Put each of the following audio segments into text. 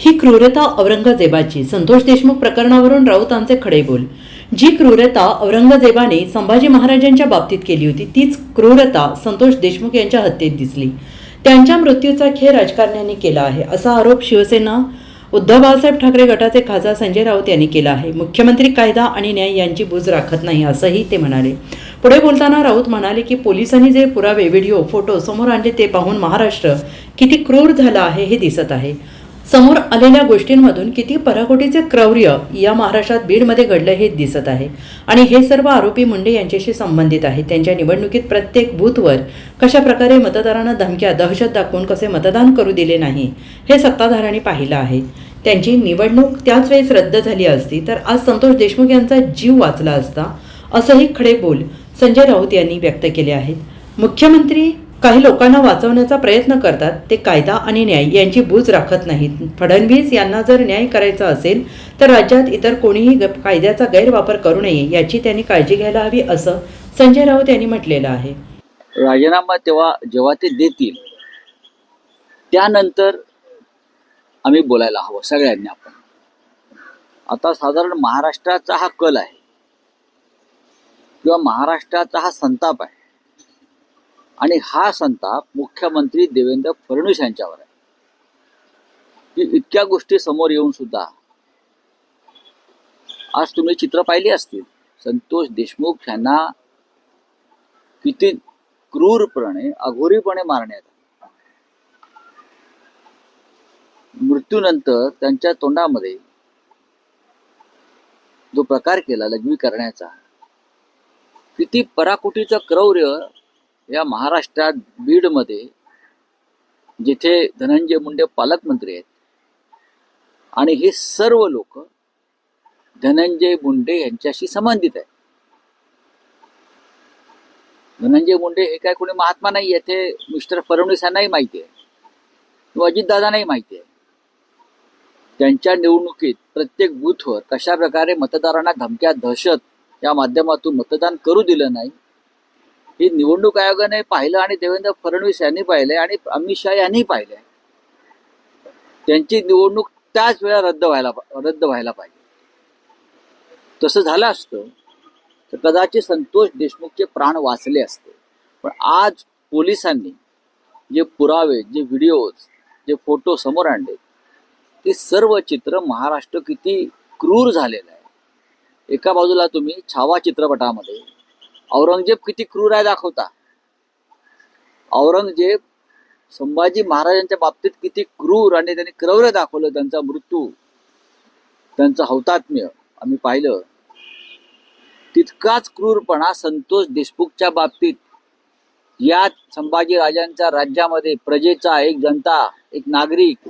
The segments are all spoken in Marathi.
ही क्रूरता औरंगजेबाची. संतोष देशमुख प्रकरणावरून राऊतांचे खडे बोल जी क्रूरता औरंगजेबाने संभाजी महाराजांच्या बाबतीत केली होती तीच क्रूरता संतोष देशमुख यांच्या हत्येत दिसली. त्यांच्या मृत्यूचा खेळ राजकारण्यांनी केला आहे असा आरोप शिवसेना उद्धव बाळासाहेब ठाकरे गटाचे खासदार संजय राऊत यांनी केला आहे. मुख्यमंत्री कायदा आणि न्याय यांची बूज राखत नाही असंही ते म्हणाले. पुढे बोलताना राऊत म्हणाले की पोलिसांनी जे पुरावे व्हिडिओ फोटो समोर आणले ते पाहून महाराष्ट्र किती क्रूर झाला आहे हे दिसत आहे. समोर आलेल्या गोष्टींमधून किती पराकोटीचे क्रौर्य या महाराष्ट्रात बीडमध्ये घडलं हे दिसत आहे. आणि हे सर्व आरोपी मुंडे यांच्याशी संबंधित आहेत. त्यांच्या निवडणुकीत प्रत्येक बूथवर कशा प्रकारे मतदारांना धमक्या दहशत दाखवून कसे मतदान करू दिले नाही हे सत्ताधाऱ्यांनी पाहिलं आहे. त्यांची निवडणूक त्याच वेळेस रद्द झाली असती तर आज संतोष देशमुख यांचा जीव वाचला असता असंही खडे बोल संजय राऊत यांनी व्यक्त केले आहेत. मुख्यमंत्री काही लोकांना वाचवण्याचा प्रयत्न करतात ते कायदा आणि न्याय यांची बूज राखत नाहीत. फडणवीस यांना जर न्याय करायचा असेल तर राज्यात इतर कोणीही ग- कायद्याचा गैरवापर करू नये याची त्यांनी काळजी घ्यायला हवी असं संजय राऊत यांनी म्हटलेलं आहे. राजीनामा तेव्हा जेव्हा ते देतील त्यानंतर आम्ही बोलायला हवं सगळ्यांनी आपण. आता साधारण महाराष्ट्राचा हा कल आहे. किंवा महाराष्ट्राचा हा संताप आहे. आणि हा संताप मुख्यमंत्री देवेंद्र फडणवीस यांच्यावर आहे. की इतक्या गोष्टी समोर येऊन सुद्धा आज तुम्ही चित्र पाहिली असतील. संतोष देशमुख यांना किती क्रूरपणे अघोरीपणे मारण्यात मृत्यूनंतर त्यांच्या तोंडामध्ये जो प्रकार केला लघवी करण्याचा किती पराकुटीचं क्रौर्य या महाराष्ट्रात बीडमध्ये जिथे धनंजय मुंडे पालकमंत्री आहेत आणि हे सर्व लोक धनंजय मुंडे यांच्याशी संबंधित आहेत. धनंजय मुंडे हे काय कोणी महात्मा नाही आहे ते मिस्टर फडणवीस यांनाही माहिती आहे किंवा अजितदादांनाही माहिती आहे. त्यांच्या निवडणुकीत प्रत्येक बूथवर कशा प्रकारे मतदारांना धमक्या दहशत या माध्यमातून मतदान करू दिलं नाही हे निवडणूक आयोगाने पाहिलं आणि देवेंद्र फडणवीस यांनी पाहिलंय आणि अमित शहा यांनी पाहिलंय. त्यांची निवडणूक त्याच वेळा रद्द व्हायला रद्द व्हायला पाहिजे. तसं झालं असतं तर कदाचित संतोष देशमुखचे प्राण वाचले असते. पण आज पोलिसांनी जे पुरावे जे व्हिडिओज जे फोटो समोर आणले ते सर्व चित्र महाराष्ट्र किती क्रूर झालेलं आहे. एका बाजूला तुम्ही छावा चित्रपटामध्ये औरंगजेब किती क्रूर आहे दाखवता. औरंगजेब संभाजी महाराजांच्या बाबतीत किती क्रूर आणि त्यांनी क्रौर्य दाखवलं त्यांचा मृत्यू त्यांचं हौतात्म्य. आम्ही पाहिलं. तितकाच क्रूरपणा संतोष देशमुखच्या बाबतीत. या संभाजी राजांच्या राज्यामध्ये प्रजेचा एक जनता एक नागरिक.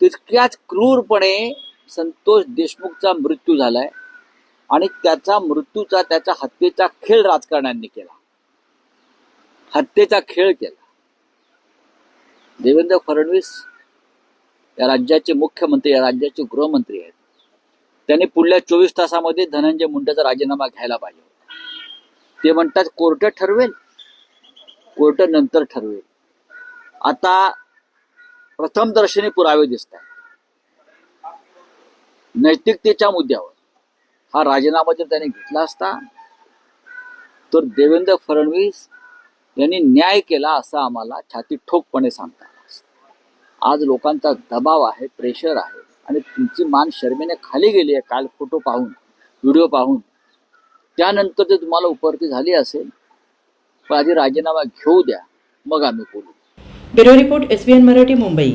तितक्याच क्रूरपणे संतोष देशमुखचा मृत्यू झालाय. आणि त्याचा मृत्यूचा त्याच्या हत्येचा खेळ राजकारण्यांनी केला. हत्येचा खेळ केला. देवेंद्र फडणवीस या राज्याचे मुख्यमंत्री या राज्याचे गृहमंत्री आहेत. त्यांनी पुढल्या चोवीस तासामध्ये धनंजय मुंडेचा राजीनामा घ्यायला पाहिजे होता. ते म्हणतात कोर्ट ठरवेल. कोर्ट नंतर ठरवेल. आता प्रथम दर्शनी पुरावे दिसतात नैतिकतेच्या मुद्द्यावर. हा राजीनामा जर त्याने घेतला असता तर देवेंद्र फडणवीस यांनी न्याय केला असं आम्हाला छाती ठोकपणे सांगता आज लोकांचा दबाव आहे प्रेशर आहे आणि तुमची मान शर्मेने खाली गेली आहे काल फोटो पाहून व्हिडिओ पाहून. त्यानंतर जर तुम्हाला उपरती झाली असेल पण आधी राजीनामा घेऊ द्या मग आम्ही बोलू. Bureau report S Marathi Mumbai.